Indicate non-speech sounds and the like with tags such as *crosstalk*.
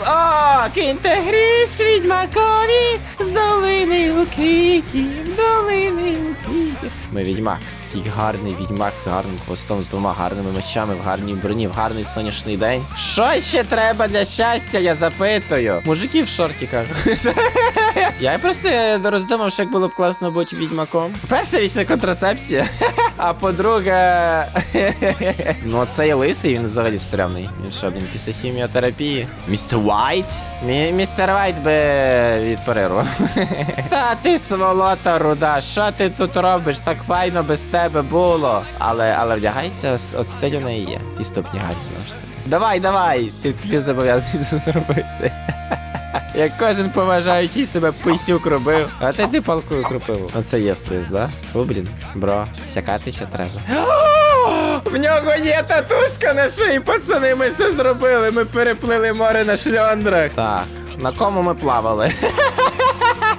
О, киньте гріш відьмакові з долини Лукитів, долини Лукитів. Ми відьмак. Такий гарний відьмак з гарним хвостом, з двома гарними мечами, в гарній броні, в гарний сонячний день. Що ще треба для щастя, я запитую. Мужики в шортиках. Я просто роздумав, що як було б класно бути відьмаком. Перша річ не контрацепція. *laughs* А по-друге, *laughs* ну цей лисий, він взагалі стрьомний. Він що, він після хіміотерапії? Містер Вайт? Мі- Містер Вайт би відпарирував. *laughs* Та ти сволота руда, що ти тут робиш? Так файно без тебе було. Але, але вдягається, от стиль у неї є. І ступні гарні знову ж таки. Давай, давай! Ти, ти зобов'язаний це зробити. Як кожен поважаючий себе писюк робив. А ти ти палкою кропив. Оце є слиз, да? О, блін. Бро, сякатися треба. В нього є татушка на шиї, пацани, ми це зробили. Ми переплили море на шльондрах. Так, на кому ми плавали? *laughs*